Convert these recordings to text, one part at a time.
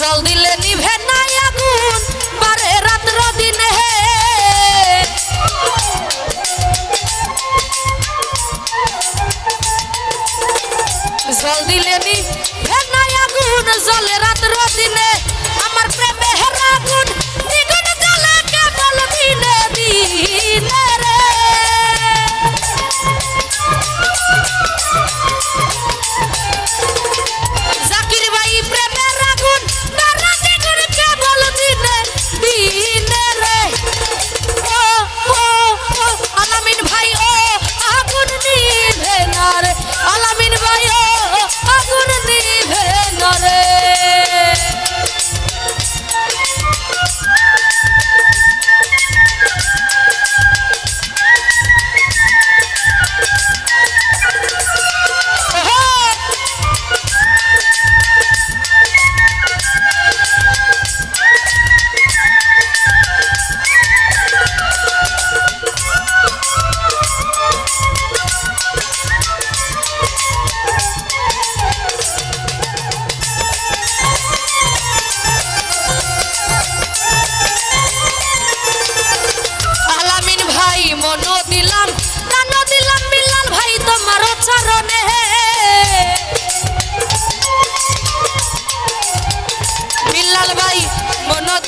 জল দিলে নিভে নাই আগুন পারে রাত্র দিনে। জল দিলে নিভে নাই আগুন, জলে রাত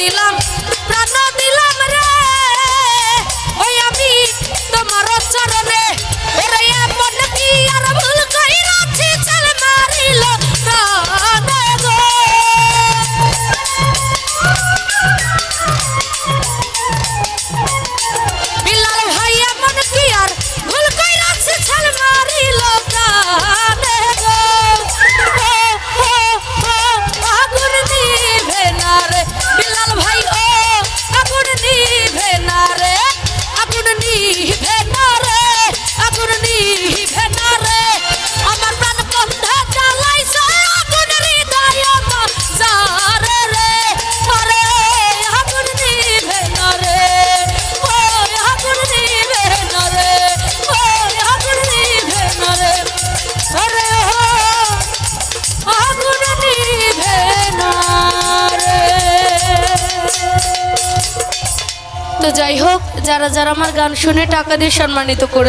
দিলাম তো যাই হোক যারা যারা আমার গান শুনে টাকা দিয়ে সম্মানিত করে